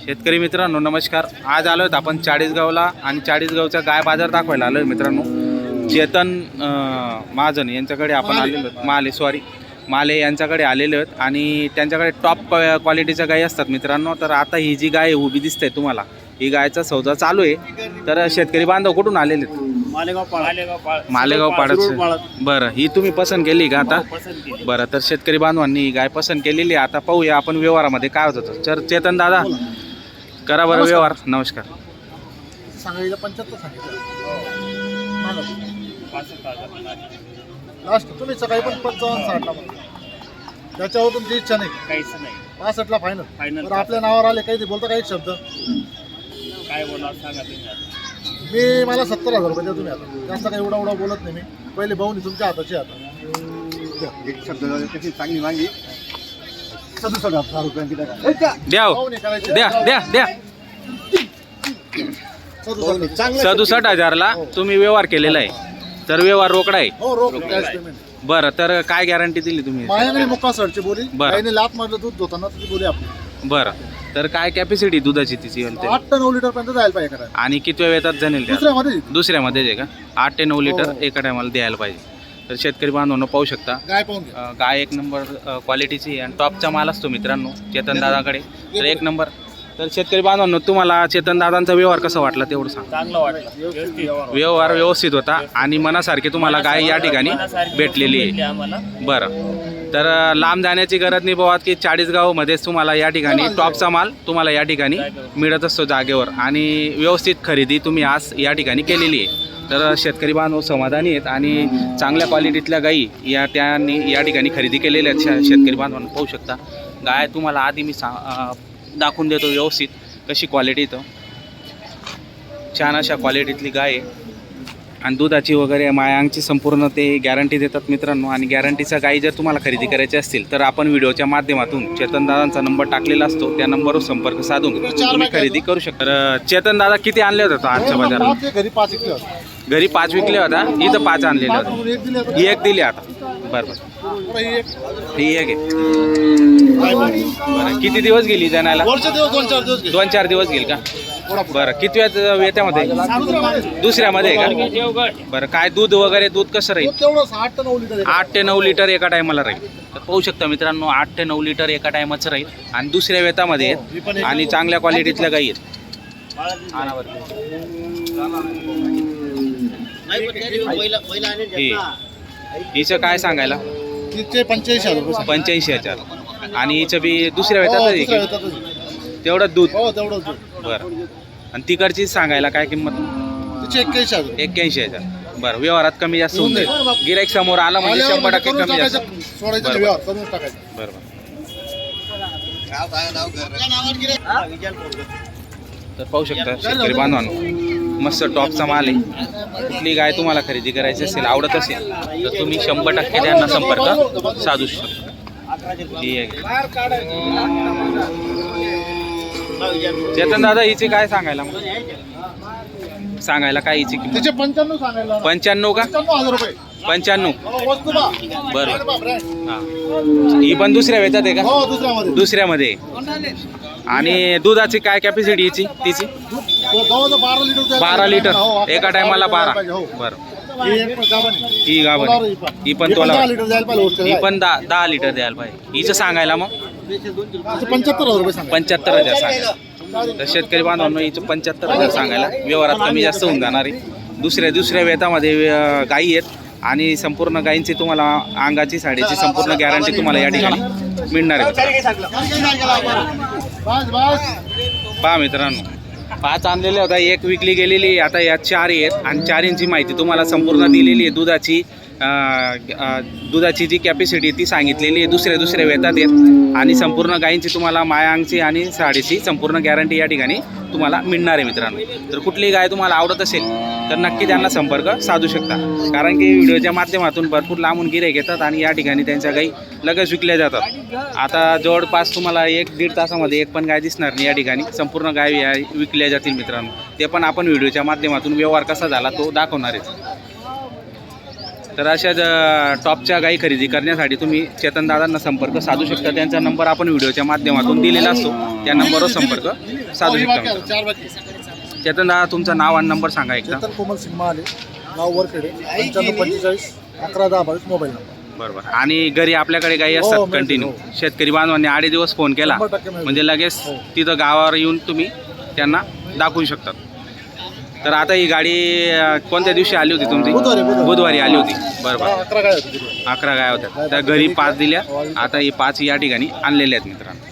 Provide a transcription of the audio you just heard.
शेतकरी मित्रांनो नमस्कार. आज आलो आहेत आपण चाळीसगावला आणि चाळीसगावचा गाय बाजार दाखवायला आलो आहे मित्रांनो. चेतन महाजन यांच्याकडे आपण आलेलो आहोत. माले सॉरी माले यांच्याकडे आलेलो आहेत आणि त्यांच्याकडे टॉप क्वालिटीच्या गायी असतात मित्रांनो. तर आता ही जी गाय आहे, उभी दिसते तुम्हाला. ही गायचा सौदा चालू आहे. तर शेतकरी बांधव कुठून आलेले आहेत? मालेगाव पाळ मालेगाव पाळ मालेगाव पाडत बरं ही तुम्ही पसंत केली का आता? बरं तर शेतकरी बांधवांनी ही गाय पसंत केलेली आहे. आता पाहूया आपण व्यवहारामध्ये काय होत. होतं तर चेतन दादा करा बरं व्यवहार. नमस्कार. सांगायला पंच्याहत्तर सांगितलं. लास्ट तुम्ही सकाळी पण पंचावन्न साठला त्याच्यावर तुमची इच्छा नाही. काहीच नाही. पासष्टला फायनल Final. तर आपल्या नावावर आले काही ते बोलता काही शब्द? काय बोला सांगा तुम्ही आता. मी मला सत्तर हजार रुपये द्या तुम्ही आता. जास्त काही एवढा एवढा बोलत नाही मी. पहिले भाऊनी तुमच्या हाताची आता. एक शब्द कशी चांगली मागली सदुसष्ट हजार रुपयांची द्या हो. भाऊनी करायचे. द्या द्या द्या. सदुसष्ट. सदुसष्ट हजारला तुम्ही व्यवहार केलेला आहे. तर व्यवहार रोकडा आहे. हो रोख कॅश पेमेंट बरं तर काय गॅरंटी दिली तुम्ही? मायाने मुक्का सरची बोली. बरं. काही लात मारलं दूध धुताना ती बोली आपली. बरं. तर काय कॅपॅसिटी दुधाची तिची आठ ते नऊ लिटर पर्यंत जायला पाहिजे करायला. आणि किती वेळात जाणेल त्या दुसऱ्यामध्ये दुसऱ्यामध्येच आहे का? आठ ते नऊ लिटर हो. एका टायमाला द्यायला पाहिजे. तर शेतकरी बांधवांनो पाहू शकता. गाय पाहून घ्या. अ, गाय एक नंबर क्वालिटीची आहे. आणि टॉपचा माल असतो मित्रांनो चेतन दादाकडे. तर एक नंबर तर शेतकरी बांधवांनो तुम्हाला चेतन दादांचा व्यवहार कसा वाटला तेवढं सांग. चांगलं वाटलं. व्यवस्थित. व्यवहार व्यवस्थित होता आणि मनासारखी तुम्हाला गाय या ठिकाणी भेटलेली भेटली आहे आम्हाला. बरं. तर लांब जाण्याची गरज नाही बाबा की चाळीसगावमध्येच तुम्हाला या ठिकाणी टॉपचा माल तुम्हाला या ठिकाणी मिळत असतो जागेवर. आणि व्यवस्थित खरेदी तुम्ही आज या ठिकाणी केलेली आहे. तर शेतकरी बांधव समाधानी आहेत आणि चांगल्या क्वालिटीतल्या गायी या त्यांनी या ठिकाणी खरेदी केलेल्या आहेत. शे- शेतकरी बांधवांना पाहू शकता. गाय तुम्हाला आधी मी सा अ, दाखवून देतो व्यवस्थित कशी क्वालिटी इथं. छान अशा क्वालिटीतली गाय आहे. आणि दुधाची वगैरे मायांची संपूर्ण ते गॅरंटी देतात मित्रांनो. आणि गॅरंटीच्या गायी जर तुम्हाला खरेदी करायची असतील तर आपण व्हिडिओच्या माध्यमातून चेतन दादांचा नंबर टाकलेला असतो. त्या नंबरवर संपर्क साधून तुम्ही खरेदी करू शकता. तर चेतन दादा किती आणले होते आजच्या बाजारात? घरी पाच विकले होता. इथं पाच आणलेले होते. एक दिले आता. बरं बरं. ही एक. आहे. किती दिवस गेली जाण्याला? दोन चार दिवस गेल. का? बरं किती वेळ वेत्यामध्ये दुसऱ्यामध्ये. का? बरं काय दूध वगैरे दूध कसं राहील? आठ ते नऊ लिटर एका टायमाला राहील. तर पाहू शकता मित्रांनो आठ ते नऊ लिटर एका टायमाचं राहील. आणि दुसऱ्या वेतामध्ये हो, आहेत. आणि चांगल्या क्वालिटीतल्या गाई आहेत. ही हिचं काय सांगायला पंच्याऐंशी हजार रुपये सांगितले. पंच्याऐंशी हजार आणि हिचं बी दुसऱ्या हो, वेतात दुसऱ्या आहे वेतातच आहे. की? तेवढं दूध हो तेवढंच दूध. बरं आणि तिकडची सांगायला काय किंमत तिचे एक्क्याऐंशी हजार रुपये. एक्क्याऐंशी हजार बरं व्यवहारात कमी जास्त होऊन जाईल गिराईक समोर आला म्हणजे आल्यावर शंभर म्हणजे टक्के करून कमी जास्त टाकायचं, सोडायचं बरं. नाही व्यवहार, करूनच टाकायचं. बरं बरं तर पाहू शकता शेतकरी बांधवांनो मस्त टॉपचा माल आहे. कुठली गाय तुम्हाला खरेदी करायची असेल आवडत असेल तर तुम्ही शंभर टक्के त्यांना संपर्क साधू शकता. चेतन दादा हिची काय सांगायला मग? सांगायला काय हिची किंमत? पंच्याण्णव सांगायला. पंच्याण्णव का? पंच्याण्णव हो, वस्तू बा. बरं. बरं बा, brand. हा. ही पण दुसऱ्या वेतात आहे का? हो दुसऱ्यामध्ये. आणि दुधाची काय कॅपॅसिटी हिची तिची? बारा लिटर बारा एका टायमाला बारा. बरं. ही गाभण. ही. ही पण. पण ही ही. पण दहा दहा लिटर द्यायला पाहिजे. हिचं सांगायला मग? पंच्याहत्तर हजार रुपये सांगा पंच्याहत्तर हजार सांगायला. तर शेतकरी बांधवांनो हिचं पंच्याहत्तर हजार सांगायला. व्यवहारात कमी जास्त होऊन जाणार आहे. दुसऱ्या दुसऱ्या वेतामध्ये गायी आहेत. आणि संपूर्ण गायींची तुम्हाला अंगाची साडीची संपूर्ण गॅरंटी तुम्हाला या ठिकाणी मिळणार आहे. पहा मित्रांनो पाच आणलेल्या होता एक विकली गेलेली आता या चार आहेत आणि चारींची माहिती तुम्हाला संपूर्ण दिलेली आहे दुधाची. दुधाची जी कॅपॅसिटी ती सांगितलेली आहे. दुसऱ्या दुसऱ्या वेतात आहेत. आणि संपूर्ण गायींची तुम्हाला मायांची आणि साडीची संपूर्ण गॅरंटी या ठिकाणी तुम्हाला मिळणार आहे मित्रांनो. तर कुठलीही गाय तुम्हाला आवडत असेल तर नक्की त्यांना संपर्क साधू शकता. कारण की व्हिडिओच्या माध्यमातून भरपूर लांबून गिरे घेतात आणि या ठिकाणी त्यांच्या गायी लगेच विकल्या जातात. आता जवळपास तुम्हाला एक दीड तासामध्ये एक पण गाय दिसणार नाही या ठिकाणी. संपूर्ण गाय विकल्या जातील मित्रांनो. ते पण आपण व्हिडिओच्या माध्यमातून व्यवहार कसा झाला तो दाखवणार आहे. तर अशाच अ, टॉपच्या गाई खरेदी करण्यासाठी तुम्ही चेतनदादांना संपर्क साधू शकता. त्यांचा नंबर आपण व्हिडिओच्या माध्यमातून दिलेला असतो. त्या नंबरवर संपर्क साधू शकता चेतनदादा तुमचं नाव आणि नंबर सांगा एकदा. चेतन कोमल सिंग महाले नाव वरखेडे पंच्याण्णव पंचेचाळीस अकरा दहा बावीस मोबाईल नंबर. बरोबर. आणि घरी आपल्याकडे गाई हो, असतात कंटिन्यू हो. शेतकरी बांधवांनी आडे दिवस फोन केला. म्हणजे लगेच हो. तिथं गावावर येऊन तुम्ही त्यांना दाखवू शकतात. तर आता ही गाडी अ, कोणत्या दिवशी आली होती तुमची? बुधवारी, बुधवारी. बुधवारी आली होती. बरोबर अकरा काय होते अकरा गाय होत्या. त्या घरी पाच दिल्या. आता ही पाच या ठिकाणी आणलेल्या आहेत मित्रांनो.